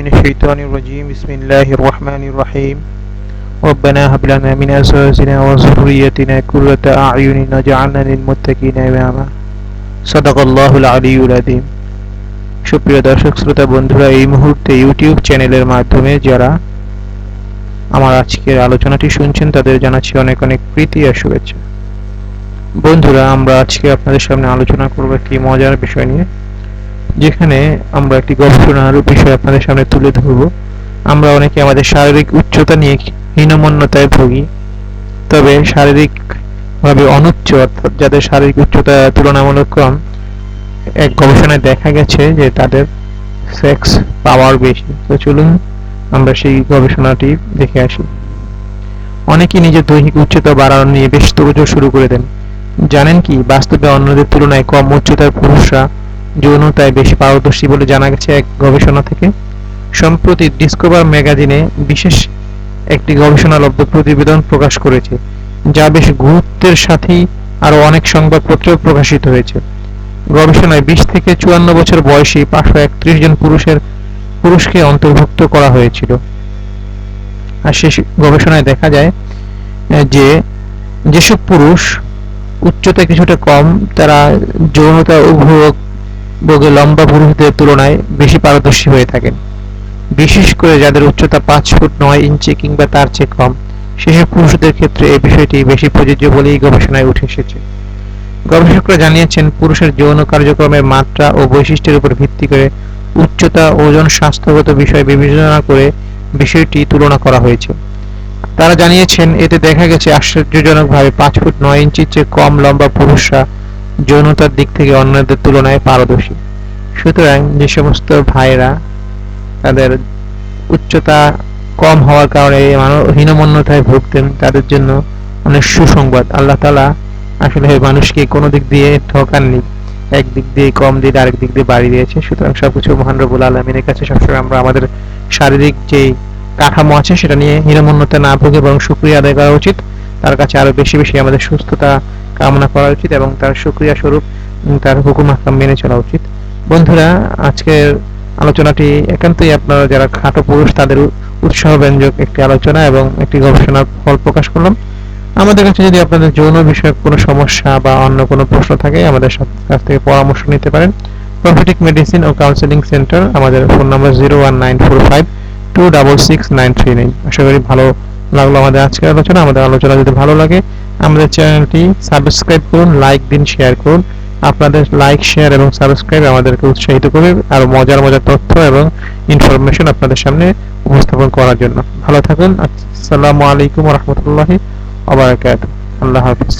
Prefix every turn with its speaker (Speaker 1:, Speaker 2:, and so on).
Speaker 1: من الشيطان الرجيم بسم الله الرحمن الرحيم ربنا هب لنا من أزواجنا وذريتنا قرة أعين واجعلنا للمتقين إماما صدق الله العلي العظيم সুপ্রিয় দর্শক শ্রোতা বন্ধুরা এই মুহূর্তে ইউটিউব চ্যানেলের মাধ্যমে যারা আমার আজকের আলোচনাটি শুনছেন তাদের জানাচ্ছি অনেক অনেক প্রীতি আর শুভেচ্ছা বন্ধুরা আমরা আজকে আপনাদের সামনে আলোচনা করব একটি মজার বিষয় নিয়ে যেখানে আমরা একটি গবেষণার বিষয় আপনাদের সামনে তুলে ধরব। আমরা অনেকে আমাদের শারীরিক উচ্চতা নিয়ে হীনমন্যতায় ভুগি, তবে শারীরিক ভাবে অনুচ্চ, অর্থাৎ যাদের শারীরিক উচ্চতা তুলনামূলক কম এক গবেষণায় দেখা গেছে যে তাদের সেক্স পাওয়ার বেশি। তো চলুন আমরা সেই গবেষণাটি দেখে আসি। অনেকেই নিজের দৈহিক উচ্চতা বাড়ানো নিয়ে বেশ তোড়জোড় শুরু করে দেন। জানেন কি, বাস্তবে অন্যদের তুলনায় কম উচ্চতার পুরুষরা যৌনতায় বেশি পারদর্শী বলে জানা গেছে এক গবেষণা থেকে। সম্প্রতি ডিসকভার ম্যাগাজিনে বিশেষ একটি গবেষণালব্ধ প্রতিবেদন প্রকাশ করেছে, যা বেশ গুরুত্বের সাথেই আরও অনেক সংবাদপত্রেও প্রকাশিত হয়েছে। গবেষণায় বিশ থেকে চুয়ান্ন বছর বয়সী পাঁচশো একত্রিশ জন পুরুষের পুরুষকে অন্তর্ভুক্ত করা হয়েছিল। আর শেষ গবেষণায় দেখা যায় যে যেসব পুরুষ উচ্চতা কিছুটা কম, তারা যৌনতা উপভোগ ভোগে লম্বা পুরুষদের তুলনায় বেশি পারদর্শী হয়ে থাকেন। বিশেষ করে যাদের উচ্চতা পাঁচ ফুট নয় ইঞ্চি কিংবা তার চেয়ে কম, সেসব পুরুষদের ক্ষেত্রে এই বিষয়টি বেশি প্রযোজ্য বলেই গবেষণায় উঠে এসেছে। গবেষকরা জানিয়েছেন, পুরুষের যৌন কার্যক্রমের মাত্রা ও বৈশিষ্ট্যের উপর ভিত্তি করে উচ্চতা, ওজন, স্বাস্থ্যগত বিষয় বিবেচনা করে বিষয়টি তুলনা করা হয়েছে। তারা জানিয়েছেন, এতে দেখা গেছে আশ্চর্যজনকভাবে পাঁচ ফুট নয় ইঞ্চির চেয়ে কম লম্বা পুরুষরা যৌনতার দিক থেকে অন্যদের তুলনায় পারদর্শী। সুতরাং যে সমস্ত ভাইরা তাদের উচ্চতা কম হওয়ার কারণে হীনমন্যতায় ভুগতেন, তাদের জন্য অনেক সুসংবাদ। আল্লাহ তালা আসলে মানুষকে কোনো দিক দিয়ে ঠকাননি। এক দিক দিয়ে কম দিয়ে আরেক দিক দিয়ে বাড়ি দিয়েছে। সুতরাং সবকিছু মহান রবুল আলমিনের কাছে সবসময় আমরা আমাদের শারীরিক যে কাঠামো আছে, সেটা নিয়ে হীনমন্যতা না ভুগে বরং সুক্রিয়া আদায় করা উচিত। তার কাছে আরও বেশি বেশি আমাদের সুস্থতা কামনা করা উচিত এবং তার সুক্রিয়া স্বরূপ তার হুকুম হাকাম মেনে চলা উচিত। বন্ধুরা, আজকের আলোচনাটি একান্তই আপনারা যারা খাটো পুরুষ, তাদের উৎসাহ ব্যঞ্জক একটি আলোচনা এবং একটি গবেষণার ফল প্রকাশ করলাম। আমাদের কাছে যদি আপনাদের যৌন বিষয়ক কোনো সমস্যা বা অন্য কোনো প্রশ্ন থাকে, আমাদের কাছ থেকে পরামর্শ নিতে পারেন। প্রফিটিক মেডিসিন ও কাউন্সিলিং সেন্টার আমাদের phone number zero one nine four five two double six nine three nine. আশা করি ভালো লাগল আমাদের আজকের আলোচনা, আমাদের আলোচনা যদি ভালো লাগে, আমাদের চ্যানেলটি সাবস্ক্রাইব করুন, লাইক দিন শেয়ার করুন। আপনাদের লাইক শেয়ার এবং সাবস্ক্রাইব আমাদেরকে উৎসাহিত করবে আর মজার মজার তথ্য এবং ইনফরমেশন আপনাদের সামনে উপস্থাপন করার জন্য। ভালো থাকুন, আসসালামু আলাইকুম রহমতুল্লাহি আবার আল্লাহ হাফিজ।